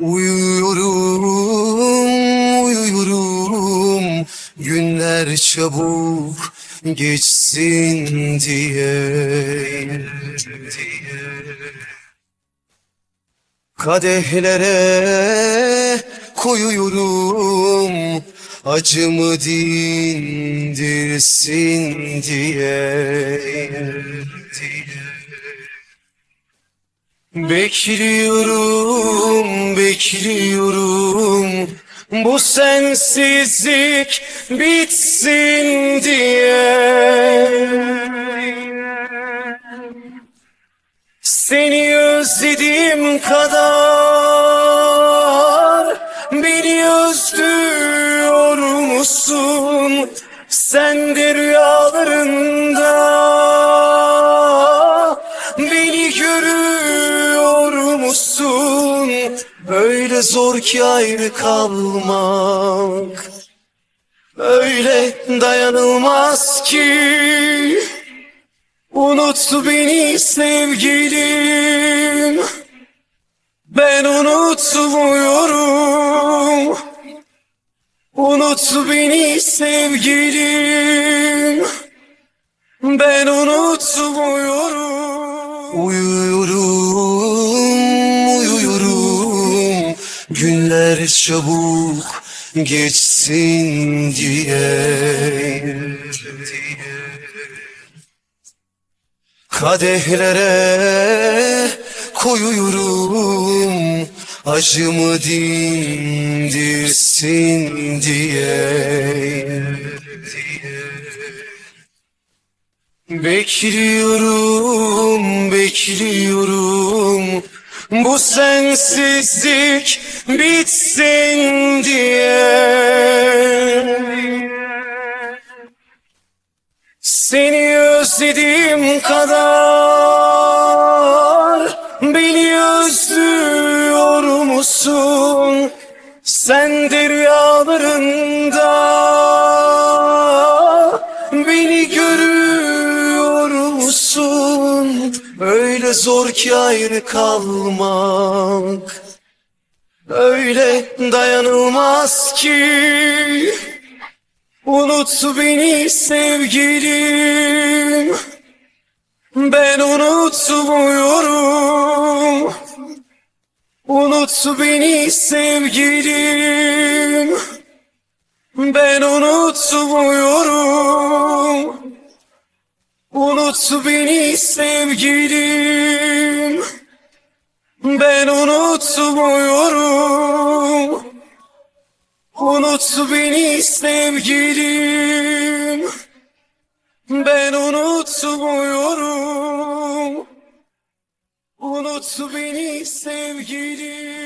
Uyuyorum, uyuyorum. Günler çabuk geçsin diye. Kadehlere koyuyorum Acımı dindirsin diye Bekliyorum, bekliyorum. Bu sensizlik bitsin diye. Seni özlediğim kadar. Beni özlüyor musun? Sen de rüyalarında musun? Öyle zor ki ayrı kalmak. Öyle dayanılmaz ki. Unut beni sevgilim. Ben unutmuyorum Unut beni sevgilim. Ben unutmuyorum Uyuyorum, Günler çabuk geçsin diye. Kadehlere koyuyorum Acımı dindirsin diye. Bekliyorum, bekliyorum Bu sensizlik bitsin diye Seni özlediğim kadar Beni özlüyor musun? Sen de rüyalarında Beni görüyor musun? Öyle zor ki ayrı kalmak Öyle dayanılmaz ki. Unut beni sevgilim. Ben unutmuyorum Unut beni sevgilim. Ben unutmuyorum Unut beni sevgilim. Ben unutmuyorum Unut beni sevgilim. Ben unutmuyorum. Unut beni sevgilim